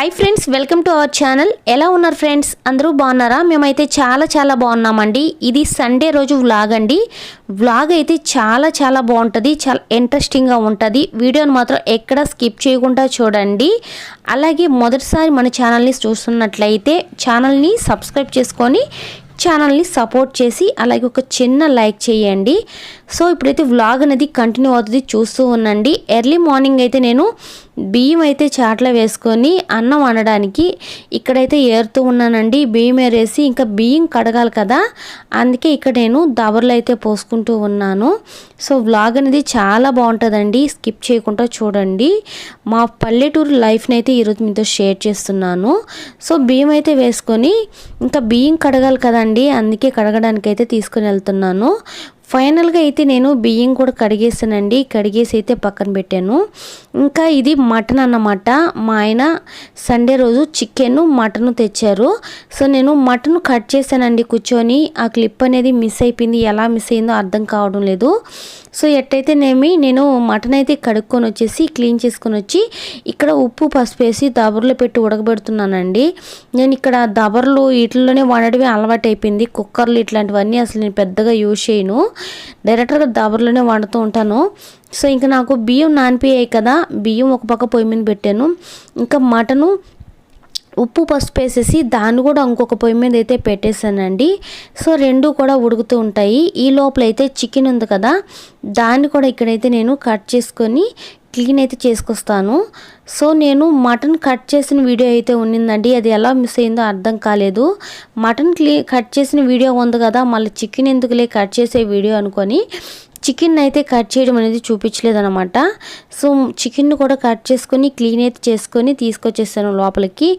Hi friends welcome to our channel ఎలా ఉన్నారు friends అందరూ బాగున్నారా? మేమైతే చాలా చాలా బాగున్నామండి. ఇది సండే రోజు వ్లాగ్ అండి. వ్లాగ్ అయితే చాలా చాలా బాగుంటుంది చాలా ఇంట్రెస్టింగ్గా ఉంటుంది. వీడియోని మాత్రం ఎక్కడ స్కిప్ చేయకుండా చూడండి. అలాగే మొదటిసారి మన ఛానల్ని చూస్తున్నట్లయితే ఛానల్ని సబ్స్క్రైబ్ చేసుకొని ఛానల్ని సపోర్ట్ చేసి అలాగే ఒక చిన్న లైక్ చేయండి. సో ఇప్పుడైతే వ్లాగ్ అనేది కంటిన్యూ అవుతుంది చూస్తూ ఉండండి. ఎర్లీ మార్నింగ్ అయితే నేను బియ్యం అయితే చాట్లో వేసుకొని అన్నం వండడానికి ఇక్కడైతే ఏరుతూ ఉన్నానండి. బియ్యం ఏరేసి ఇంకా బియ్యం కడగాలి కదా అందుకే ఇక్కడ నేను దబర్లు అయితే పోసుకుంటూ ఉన్నాను. సో వ్లాగ్ అనేది చాలా బాగుంటుందండి. స్కిప్ చేయకుండా చూడండి. మా పల్లెటూరు లైఫ్ని అయితే ఈరోజు మీతో షేర్ చేస్తున్నాను. సో బియ్యం అయితే వేసుకొని ఇంకా బియ్యం కడగాలి కదండి అందుకే కడగడానికి అయితే తీసుకుని వెళ్తున్నాను. ఫైనల్గా అయితే నేను బియ్యం కూడా కడిగేసానండి. కడిగేసి అయితే పక్కన పెట్టాను. ఇంకా ఇది మటన్ అన్నమాట. మా ఆయన సండే రోజు చికెన్ మటన్ తెచ్చారు. సో నేను మటన్ కట్ చేశానండి కూర్చొని. ఆ క్లిప్ అనేది మిస్ అయిపోయింది. ఎలా మిస్ అయిందో అర్థం కావడం లేదు. సో ఎట్టయితేనేమి నేను మటన్ అయితే కడుక్కొని వచ్చేసి క్లీన్ చేసుకొని వచ్చి ఇక్కడ ఉప్పు పసుపు వేసి దబర్లో పెట్టి ఉడకబెడుతున్నానండి. నేను ఇక్కడ దబర్లు వీటిల్లోనే వండడమే అలవాటు అయిపోయింది కుక్కర్లు ఇట్లాంటివన్నీ అసలు నేను పెద్దగా యూజ్ చేయను. డైరెక్ట్గా దబర్లోనే వండుతూ ఉంటాను. సో ఇంకా నాకు బియ్యం నానిపోయాయి కదా బియ్యం ఒక పక్క పొయ్యి మీద పెట్టాను. ఇంకా మటను ఉప్పు పసుపు వేసేసి దాన్ని కూడా ఇంకొక పొయ్యి మీద అయితే పెట్టేశానండి. సో రెండు కూడా ఉడుకుతూ ఉంటాయి. ఈ లోపల అయితే చికెన్ ఉంది కదా దాన్ని కూడా ఇక్కడైతే నేను కట్ చేసుకొని క్లీన్ అయితే చేసుకొస్తాను. సో నేను మటన్ కట్ చేసిన వీడియో అయితే ఉన్నిందండి. అది ఎలా మిస్ అయిందో అర్థం కాలేదు. మటన్ క్లీ కట్ చేసిన వీడియో ఉంది కదా మళ్ళీ చికెన్ ఎందుకులే కట్ చేసే వీడియో అనుకొని చికెన్ అయితే కట్ చేయడం అనేది చూపించలేదన్నమాట. సో చికెన్ కూడా కట్ చేసుకొని క్లీన్ అయితే చేసుకొని తీసుకొచ్చేసాను లోపలికి.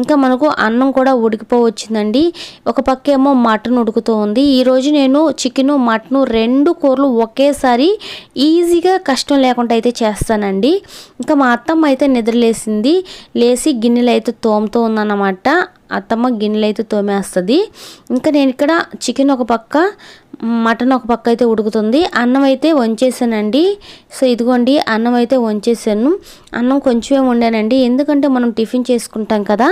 ఇంకా మనకు అన్నం కూడా ఉడికిపోవచ్చిందండి. ఒక పక్క ఏమో మటన్ ఉడుకుతూ ఉంది. ఈరోజు నేను చికెను మటన్ రెండు కూరలు ఒకేసారి ఈజీగా కష్టం లేకుండా అయితే చేస్తానండి. ఇంకా మా అత్తమ్మ అయితే నిద్రలేసింది. లేచి గిన్నెలు అయితే తోముతూ ఉందన్నమాట. అత్తమ్మ గిన్నెలు అయితే తోమేస్తుంది. ఇంకా నేను ఇక్కడ చికెన్ ఒక పక్క మటన్ ఒక పక్క అయితే ఉడుకుతుంది. అన్నం అయితే వంచేసానండి. సో ఇదిగోండి అన్నం అయితే వంచేసాను. అన్నం కొంచెమే వండానండి. ఎందుకంటే మనం టిఫిన్ చేసుకుంటాం కదా.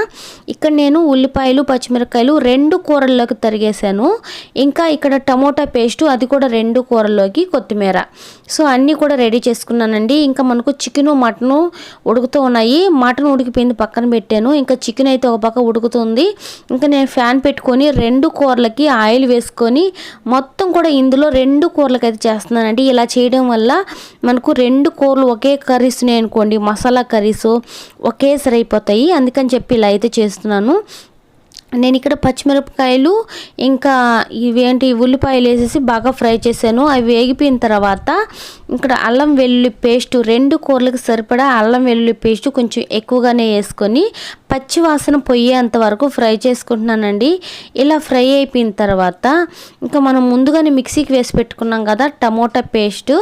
ఇక్కడ నేను ఉల్లిపాయలు పచ్చిమిరపకాయలు రెండు కూరల్లోకి తరిగేసాను ఇంకా ఇక్కడ టమోటా పేస్ట్ అది కూడా రెండు కూరల్లోకి కొత్తిమీర. సో అన్నీ కూడా రెడీ చేసుకున్నానండి. ఇంకా మనకు చికెను మటను ఉడుకుతూ ఉన్నాయి. మటన్ ఉడికిపోయింది పక్కన పెట్టాను. ఇంకా చికెన్ అయితే ఒక పక్క ఉడుకుతుంది. ఇంకా నేను ఫ్యాన్ పెట్టుకొని రెండు కూరలకి ఆయిల్ వేసుకొని మొత్తం మొత్తం కూడా ఇందులో రెండు కూరలకైతే అయితే చేస్తున్నానండి. ఇలా చేయడం వల్ల మనకు రెండు కూరలు ఒకే కర్రీస్ అనుకోండి. మసాలా కర్రీస్ ఒకేసారి అయిపోతాయి అందుకని చెప్పి ఇలా అయితే చేస్తున్నాను. నేను ఇక్కడ పచ్చిమిరపకాయలు ఇంకా ఇవేంటి ఉల్లిపాయలు వేసేసి బాగా ఫ్రై చేశాను. అవి వేగిపోయిన తర్వాత ఇక్కడ అల్లం వెల్లుల్లి పేస్ట్ రెండు కూరలకు సరిపడా అల్లం వెల్లుల్లి పేస్ట్ కొంచెం ఎక్కువగానే వేసుకొని పచ్చి వాసన పోయేంత వరకు ఫ్రై చేసుకుంటున్నానండి. ఇలా ఫ్రై అయిపోయిన తర్వాత ఇంకా మనం ముందుగానే మిక్సీకి వేసి పెట్టుకున్నాం కదా టమోటా పేస్ట్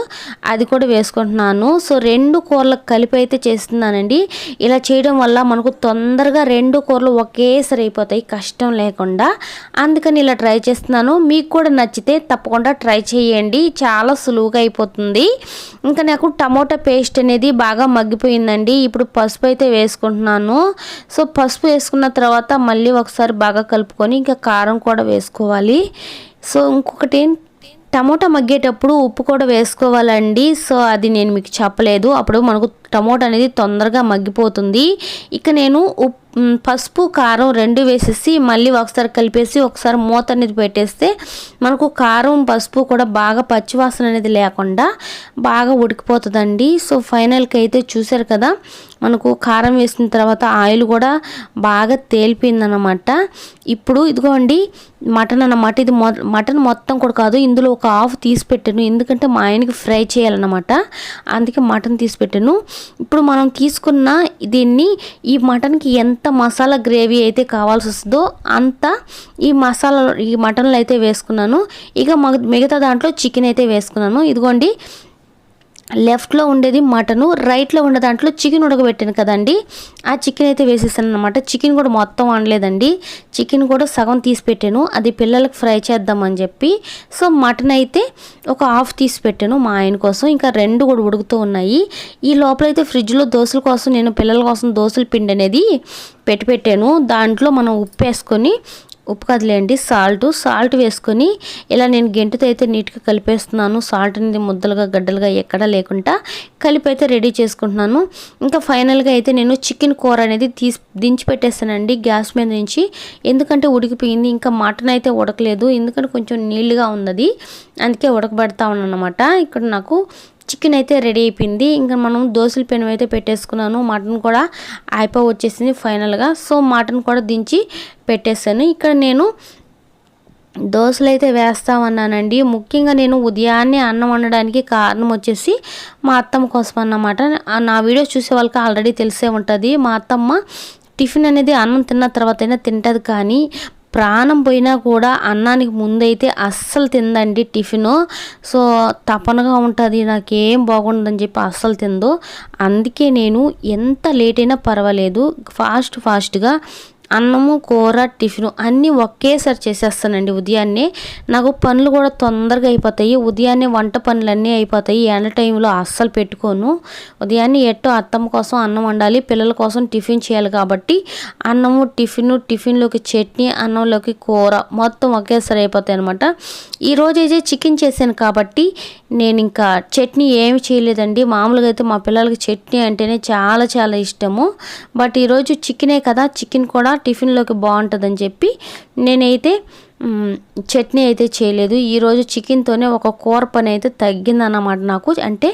అది కూడా వేసుకుంటున్నాను. సో రెండు కూరలకు కలిపి అయితే చేస్తున్నానండి. ఇలా చేయడం వల్ల మనకు తొందరగా రెండు కూరలు ఒకేసారి అయిపోతాయి కష్టం లేకుండా. అందుకని ఇలా ట్రై చేస్తున్నాను. మీకు కూడా నచ్చితే తప్పకుండా ట్రై చేయండి. చాలా సులువుగా అయిపోతుంది. ఇంకా నాకు టమోటా పేస్ట్ అనేది బాగా మగ్గిపోయిందండి. ఇప్పుడు పసుపు అయితే వేసుకుంటున్నాను. సో పసుపు వేసుకున్న తర్వాత మళ్ళీ ఒకసారి బాగా కలుపుకొని ఇంకా కారం కూడా వేసుకోవాలి. సో ఇంకొకటి టమోటా మగ్గేటప్పుడు ఉప్పు కూడా వేసుకోవాలండి. సో అది నేను మీకు చెప్పలేదు. అప్పుడు మనకు టమోటా అనేది తొందరగా మగ్గిపోతుంది. ఇక నేను ఉప్ పసుపు కారం రెండు వేసేసి మళ్ళీ ఒకసారి కలిపేసి ఒకసారి మూత అనేది పెట్టేస్తే మనకు కారం పసుపు కూడా బాగా పచ్చివాసన అనేది లేకుండా బాగా ఉడికిపోతుందండి. సో ఫైనల్కి అయితే చూసారు కదా మనకు కారం వేసిన తర్వాత ఆయిల్ కూడా బాగా తేలిపోయిందనమాట ఇప్పుడు ఇదిగోండి మటన్ అన్నమాట. ఇది మొ మటన్ మొత్తం కూడా కాదు ఇందులో ఒక హాఫ్ తీసి పెట్టాను. ఎందుకంటే మా ఆయనకి ఫ్రై చేయాలన్నమాట. అందుకే మటన్ తీసి పెట్టాను. ఇప్పుడు మనం తీసుకున్న దీన్ని ఈ మటన్కి ఎంత మసాలా గ్రేవీ అయితే కావాల్సి వస్తుందో అంత ఈ మసాలా ఈ మటన్లో అయితే వేసుకున్నాను. ఇక మిగతా దాంట్లో చికెన్ అయితే వేసుకున్నాను. ఇదిగోండి లెఫ్ట్లో ఉండేది మటను రైట్లో ఉండే దాంట్లో చికెన్ ఉడకబెట్టాను కదండి. ఆ చికెన్ అయితే వేసేసాను అనమాట చికెన్ కూడా మొత్తం వండలేదండి. చికెన్ కూడా సగం తీసి పెట్టాను. అది పిల్లలకు ఫ్రై చేద్దామని చెప్పి. సో మటన్ అయితే ఒక హాఫ్ తీసి పెట్టాను మా ఆయన కోసం. ఇంకా రెండు కూడా ఉడుకుతూ ఉన్నాయి. ఈ లోపలైతే ఫ్రిడ్జ్లో దోశల కోసం నేను పిల్లల కోసం దోశల పిండి అనేది పెట్టి పెట్టాను. దాంట్లో మనం ఉప్పు వేసుకొని ఉప్పు కదలేండి సాల్ట్ సాల్ట్ వేసుకొని ఇలా నేను గెంటుతో అయితే నీట్గా కలిపేస్తున్నాను. సాల్ట్ అనేది ముద్దలుగా గడ్డలుగా ఎక్కడా లేకుండా కలిపి అయితే రెడీ చేసుకుంటున్నాను. ఇంకా ఫైనల్గా అయితే నేను చికెన్ కూర అనేది తీసి దించి పెట్టేస్తానండి గ్యాస్ మీద నుంచి. ఎందుకంటే ఉడికిపోయింది ఇంకా మటన్ అయితే ఉడకలేదు. ఎందుకంటే కొంచెం నీళ్ళుగా ఉన్నది. అందుకే ఉడకబెడతా ఉన్నాను అనమాట ఇక్కడ నాకు చికెన్ అయితే రెడీ అయిపోయింది. ఇంకా మనం దోశల పెనం అయితే పెట్టేసుకున్నాను. మటన్ కూడా అయిపో వచ్చేసింది ఫైనల్గా. సో మటన్ కూడా దించి పెట్టేశాను. ఇక్కడ నేను దోశలు అయితే వేస్తామన్నానండి. ముఖ్యంగా నేను ఉదయాన్నే అన్నం వండడానికి కారణం వచ్చేసి మా అత్తమ్మ కోసం అన్నమాట. నా వీడియో చూసే వాళ్ళకి ఆల్రెడీ తెలిసే ఉంటుంది. మా అత్తమ్మ టిఫిన్ అనేది అన్నం తిన్న తర్వాత అయినా తింటుంది కానీ ప్రాణం పోయినా కూడా అన్నానికి ముందైతే అస్సలు తిందండి టిఫిన్. సో తపనగా ఉంటుంది నాకేం బాగుండదని చెప్పి అస్సలు తిందో. అందుకే నేను ఎంత లేట్ అయినా పర్వాలేదు. ఫాస్ట్ ఫాస్ట్గా అన్నము కూర టిఫిన్ అన్నీ ఒకేసారి చేసేస్తానండి ఉదయాన్నే. నాకు పనులు కూడా తొందరగా అయిపోతాయి. ఉదయాన్నే వంట పనులు అన్నీ అయిపోతాయి. ఎండ టైంలో అస్సలు పెట్టుకోను. ఉదయాన్నే ఎట్టో అత్తమ్మ కోసం అన్నం వండాలి పిల్లల కోసం టిఫిన్ చేయాలి కాబట్టి అన్నము టిఫిన్ టిఫిన్లోకి చట్నీ అన్నంలోకి కూర మొత్తం ఒకేసారి అయిపోతాయి అనమాట ఈరోజు అయితే చికెన్ చేశాను కాబట్టి నేను ఇంకా చట్నీ ఏమి చేయలేదండి. మామూలుగా అయితే మా పిల్లలకి చట్నీ అంటేనే చాలా చాలా ఇష్టము. బట్ ఈరోజు చికెనే కదా. చికెన్ కూడా టిఫిన్లోకి బాగుంటుందని చెప్పి నేనైతే చట్నీ అయితే చేయలేదు. ఈరోజు చికెన్తోనే ఒక కూర పని అయితే తగ్గిందన్నమాట నాకు. అంటే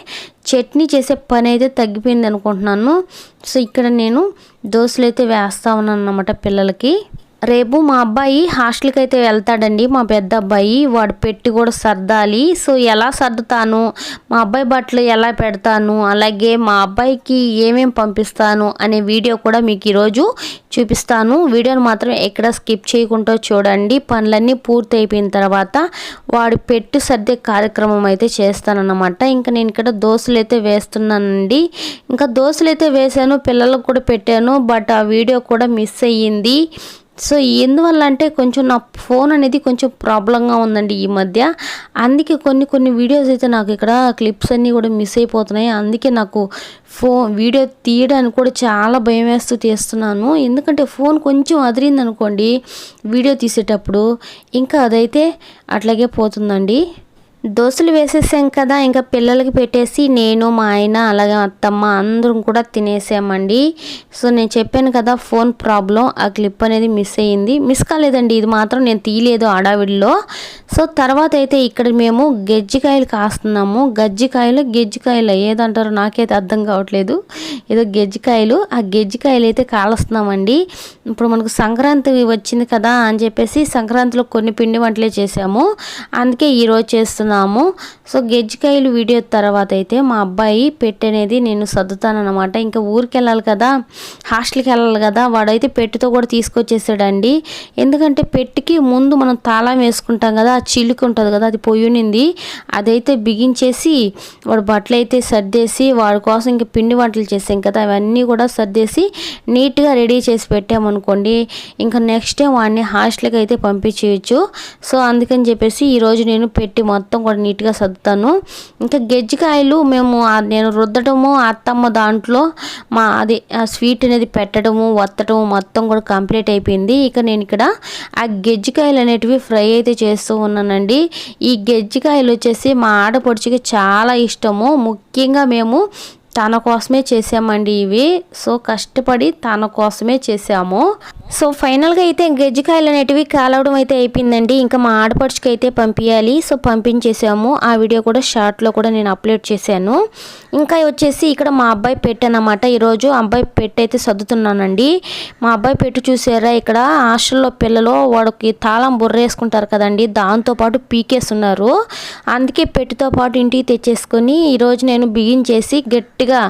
చట్నీ చేసే పని అయితే తగ్గిపోయింది అనుకుంటున్నాను సో ఇక్కడ నేను దోశలు అయితే వేస్తా ఉన్నాను అన్నమాట పిల్లలకి. రేపు మా అబ్బాయి హాస్టల్కి అయితే వెళ్తాడండి. మా పెద్ద అబ్బాయి వాడు పెట్టి కూడా సర్దాలి. సో ఎలా సర్దుతాను? మా అబ్బాయి బట్టలు ఎలా పెడతాను? అలాగే మా అబ్బాయికి ఏమేమి పంపిస్తాను? అనే వీడియో కూడా మీకు ఈరోజు చూపిస్తాను. వీడియోని మాత్రం ఎక్కడ స్కిప్ చేయకుండా చూడండి. పనులన్నీ పూర్తి అయిపోయిన తర్వాత వాడు పెట్టు సర్దే కార్యక్రమం అయితే చేస్తానన్నమాట. ఇంకా నేను ఇక్కడ దోశలు అయితే వేస్తున్నానండి. ఇంకా దోశలు అయితే వేసాను పిల్లలకు కూడా పెట్టాను బట్ ఆ వీడియో కూడా మిస్ అయ్యింది. సో ఎందువల్ల అంటే కొంచెం నా ఫోన్ అనేది కొంచెం ప్రాబ్లంగా ఉందండి ఈ మధ్య. అందుకే కొన్ని కొన్ని వీడియోస్ అయితే నాకు ఇక్కడ క్లిప్స్ అన్నీ కూడా మిస్ అయిపోతున్నాయి. అందుకే నాకు ఫోన్ వీడియో తీయడానికి కూడా చాలా భయం వేస్తూ తీస్తున్నాను. ఎందుకంటే ఫోన్ కొంచెం అదిరింది అనుకోండి వీడియో తీసేటప్పుడు ఇంకా అదైతే అట్లాగే పోతుందండి. దోశలు వేసేసాం కదా ఇంకా పిల్లలకి పెట్టేసి నేను మా ఆయన అలాగే అత్తమ్మ అందరం కూడా తినేసామండి. సో నేను చెప్పాను కదా ఫోన్ ప్రాబ్లం ఆ క్లిప్ అనేది మిస్ అయ్యింది. మిస్ కాలేదండి ఇది మాత్రం నేను తీయలేదు ఆడావిడిలో సో తర్వాత అయితే ఇక్కడ మేము గెజ్జికాయలు కాస్తున్నాము. గజ్జికాయలు గెజ్జికాయలు ఏదంటారో నాకైతే అర్థం కావట్లేదు. ఏదో గెజ్జికాయలు ఆ గెజ్జికాయలు అయితే కాలుస్తున్నామండి. ఇప్పుడు మనకు సంక్రాంతి వచ్చింది కదా అని చెప్పేసి సంక్రాంతిలో కొన్ని పిండి వంటలే చేసాము. అందుకే ఈరోజు చేస్తున్నాం. చేస్తున్నాము. సో గెజ్జికాయలు వీడియో తర్వాత అయితే మా అబ్బాయి పెట్టనేది నేను సర్దుతానమాట ఇంకా ఊరికి వెళ్ళాలి కదా హాస్టల్కి వెళ్ళాలి కదా వాడైతే పెట్టుతో కూడా తీసుకొచ్చేసాడండి. ఎందుకంటే పెట్టికి ముందు మనం తాళం వేసుకుంటాం కదా ఆ చిలుకు ఉంటుంది కదా అది పొయ్యునింది. అదైతే బిగించేసి వాడు బట్టలు అయితే సర్దేసి వాడి కోసం ఇంకా పిండి వంటలు చేసాం కదా అవన్నీ కూడా సర్దేసి నీట్గా రెడీ చేసి పెట్టామనుకోండి ఇంకా నెక్స్ట్ టైం వాడిని హాస్టల్కి అయితే పంపించేయచ్చు. సో అందుకని చెప్పేసి ఈరోజు నేను పెట్టి మొత్తం కూడా నీట్గా సర్దుతాను. ఇంకా గెజ్జికాయలు మేము నేను రుద్దటము అత్తమ్మ దాంట్లో మా అది స్వీట్ అనేది పెట్టడము వత్తటము మొత్తం కూడా కంప్లీట్ అయిపోయింది. ఇక నేను ఇక్కడ ఆ గెజ్జికాయలు అనేటివి ఫ్రై అయితే చేస్తూ ఉన్నానండి. ఈ గెజ్జికాయలు వచ్చేసి మా ఆడపడుచుకి చాలా ఇష్టము. ముఖ్యంగా మేము తన కోసమే చేసామండి ఇవి. సో కష్టపడి తన కోసమే చేసాము సో ఫైనల్గా అయితే గజ్జికాయలు అనేటివి కాలవడం అయితే అయిపోయిందండి. ఇంకా మా ఆడపడుచుకి అయితే పంపించాలి సో పంపించేసాము. ఆ వీడియో కూడా షార్ట్లో కూడా నేను అప్లోడ్ చేశాను. ఇంకా వచ్చేసి ఇక్కడ మా అబ్బాయి పెట్టానమాట ఈరోజు అబ్బాయి పెట్టి అయితే సర్దుతున్నానండి. మా అబ్బాయి పెట్టు చూసారా? ఇక్కడ హాస్టల్లో పిల్లలు వాడికి తాళం బుర్రేసుకుంటారు కదండి. దాంతోపాటు పీకేస్తున్నారు. అందుకే పెట్టుతో పాటు ఇంటికి తెచ్చేసుకొని ఈరోజు నేను బిగించేసి గట్టిగా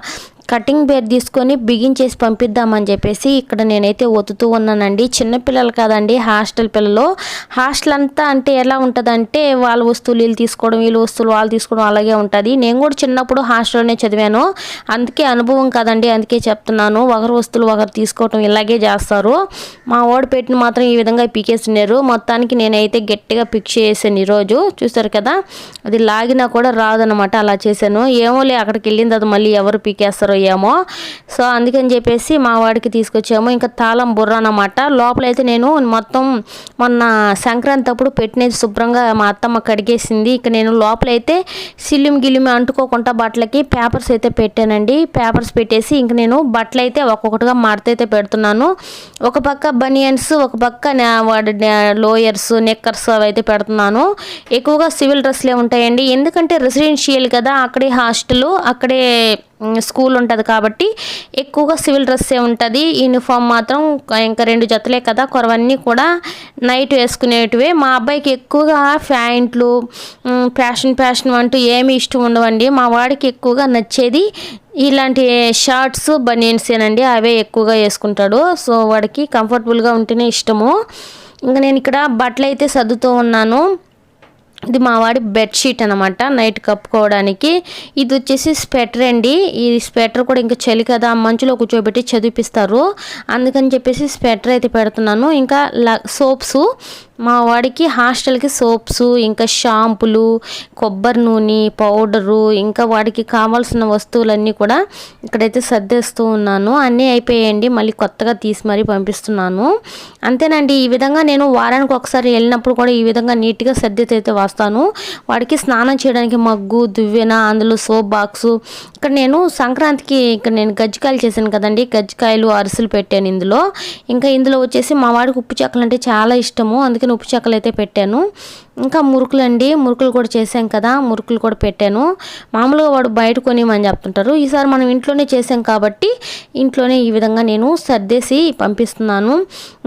కటింగ్ బేర్ తీసుకొని బిగించేసి పంపిద్దామని చెప్పేసి ఇక్కడ నేనైతే ఒత్తుతూ ఉన్నానండి. చిన్నపిల్లలు కాదండి హాస్టల్ పిల్లలు. హాస్టల్ అంతా అంటే ఎలా ఉంటుందంటే వాళ్ళ వస్తువులు వీళ్ళు తీసుకోవడం వీళ్ళ వస్తువులు వాళ్ళు తీసుకోవడం అలాగే ఉంటుంది. నేను కూడా చిన్నప్పుడు హాస్టల్లోనే చదివాను. అందుకే అనుభవం కాదండి అందుకే చెప్తున్నాను. ఒకరు వస్తువులు ఒకరు తీసుకోవటం ఇలాగే చేస్తారు. మా ఓడి పెట్టిన మాత్రం ఈ విధంగా పీకేసినారు. మొత్తానికి నేనైతే గట్టిగా పిక్ చేసాను ఈరోజు. చూసారు కదా? అది లాగినా కూడా రాదనమాట అలా చేశాను. ఏమోలే అక్కడికి వెళ్ళింది అది మళ్ళీ ఎవరు పీకేస్తారో ఏమో సో అందుకని చెప్పేసి మా వాడికి తీసుకొచ్చాము. ఇంకా తాళం బుర్ర అనమాట లోపలైతే నేను మొత్తం మొన్న సంక్రాంతి అప్పుడు పెట్టినది శుభ్రంగా మా అత్తమ్మ కడిగేసింది. ఇక నేను లోపలైతే సిల్లిం గిల్లిమి అంటుకోకుండా బట్టలకి పేపర్స్ అయితే పెట్టానండి. పేపర్స్ పెట్టేసి ఇంక నేను బట్టలు అయితే ఒక్కొక్కటిగా మడతైతే పెడుతున్నాను. ఒక పక్క బనియన్స్ ఒక పక్క వాడి లోయర్స్ నెక్కర్స్ అవి అయితే పెడుతున్నాను. ఎక్కువగా సివిల్ డ్రెస్లే ఉంటాయండి. ఎందుకంటే రెసిడెన్షియల్ కదా అక్కడే హాస్టల్ అక్కడే స్కూల్ ఉంటుంది కాబట్టి ఎక్కువగా సివిల్ డ్రెస్సే ఉంటుంది. యూనిఫామ్ మాత్రం ఇంకా రెండు జతలే కదా. కొరవన్నీ కూడా నైట్ వేసుకునేటివే. మా అబ్బాయికి ఎక్కువగా ప్యాంట్లు ఫ్యాషన్ ఫ్యాషన్ అంటూ ఏమి ఇష్టం ఉండవండి. మా వాడికి ఎక్కువగా నచ్చేది ఇలాంటి షార్ట్స్ బనియన్సేనండి అవే ఎక్కువగా వేసుకుంటాడు. సో వాడికి కంఫర్టబుల్గా ఉంటేనే ఇష్టము. ఇంకా నేను ఇక్కడ బట్టలు అయితే సర్దుతూ ఉన్నాను. ఇది మావాడి బెడ్షీట్ అనమాట నైట్ కప్పుకోవడానికి. ఇది వచ్చేసి స్వెటర్ అండి. ఈ స్వెటర్ కూడా ఇంకా చలి కదా మంచులో కూర్చోబెట్టి చదివిపిస్తారు. అందుకని చెప్పేసి స్వెటర్ అయితే పెడుతున్నాను. ఇంకా సోప్స్. మా వాడికి హాస్టల్కి సోప్స్ ఇంకా షాంపులు కొబ్బరి నూనె పౌడరు ఇంకా వాడికి కావాల్సిన వస్తువులన్నీ కూడా ఇక్కడైతే సర్దేస్తూ ఉన్నాను. అన్నీ అయిపోయాయండి. మళ్ళీ కొత్తగా తీసి మరీ పంపిస్తున్నాను. అంతేనండి ఈ విధంగా నేను వారానికి ఒకసారి వెళ్ళినప్పుడు కూడా ఈ విధంగా నీట్గా సర్దితే అయితే వస్తాను. వాడికి స్నానం చేయడానికి మగ్గు దువ్వెన అందులో సోప్ బాక్సు. ఇక్కడ నేను సంక్రాంతికి ఇక్కడ నేను గజ్జికాయలు చేశాను కదండి. గజ్జికాయలు అరిసెలు పెట్టాను ఇందులో. ఇంకా ఇందులో వచ్చేసి మా వాడికి ఉప్పు చెక్కలు అంటే చాలా ఇష్టము. అందుకని ఉప్పు చెక్కలు అయితే పెట్టాను. ఇంకా మురుకులు అండి మురుకులు కూడా చేసాం కదా మురుకులు కూడా పెట్టాను. మామూలుగా వాడు బయట కొనిమని చెప్తుంటారు. ఈసారి మనం ఇంట్లోనే చేసాం కాబట్టి ఇంట్లోనే ఈ విధంగా నేను సర్దేసి పంపిస్తున్నాను.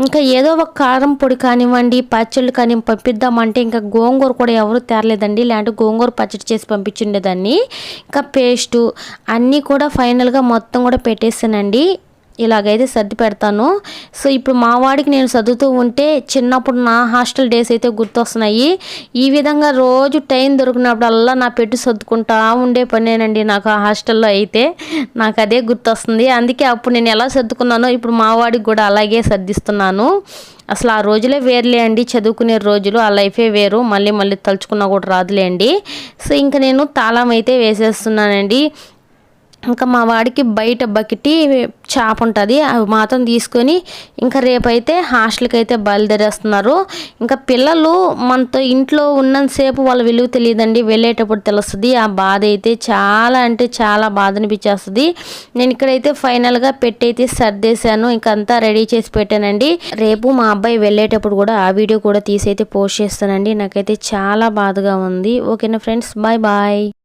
ఇంకా ఏదో ఒక కారం పొడి కానివ్వండి పచ్చళ్ళు కానీ పంపిద్దామంటే ఇంకా గోంగూర కూడా ఎవరు తేరలేదండి. లేదంటే గోంగూర పచ్చడి చేసి పంపించుండేదాన్ని. ఇంకా పేస్టు అన్నీ కూడా ఫైనల్గా మొత్తం కూడా పెట్టేసానండి ఇలాగైతే సర్ది పెడతాను. సో ఇప్పుడు మా వాడికి నేను చదువుతూ ఉంటే చిన్నప్పుడు నా హాస్టల్ డేస్ అయితే గుర్తొస్తున్నాయి. ఈ విధంగా రోజు టైం దొరికినప్పుడల్లా నా పెట్టి సర్దుకుంటా ఉండే పనేనండి నాకు ఆ హాస్టల్లో అయితే. నాకు అదే గుర్తొస్తుంది. అందుకే అప్పుడు నేను ఎలా సర్దుకున్నానో ఇప్పుడు మా వాడికి కూడా అలాగే సర్దిస్తున్నాను. అసలు ఆ రోజులే వేరులే అండి. చదువుకునే రోజులు ఆ లైఫే వేరు. మళ్ళీ మళ్ళీ తలుచుకున్నా కూడా రాదులే అండి. సో ఇంకా నేను తాళం అయితే వేసేస్తున్నానండి. ఇంకా మా వాడికి బయట బకిటి చేప ఉంటుంది అవి మాత్రం తీసుకొని ఇంకా రేపైతే హాస్టల్కి అయితే బయలుదేరేస్తున్నారు. ఇంకా పిల్లలు మనతో ఇంట్లో ఉన్నంతసేపు వాళ్ళ విలువ తెలియదండి వెళ్ళేటప్పుడు తెలుస్తుంది. ఆ బాధ అయితే చాలా అంటే చాలా బాధ అనిపించేస్తుంది. నేను ఇక్కడైతే ఫైనల్గా పెట్టయితే సర్దేశాను ఇంకా అంతా రెడీ చేసి పెట్టానండి. రేపు మా అబ్బాయి వెళ్ళేటప్పుడు కూడా ఆ వీడియో కూడా తీసి అయితే పోస్ట్ చేస్తానండి. నాకైతే చాలా బాధగా ఉంది. ఓకేనా ఫ్రెండ్స్? Bye bye.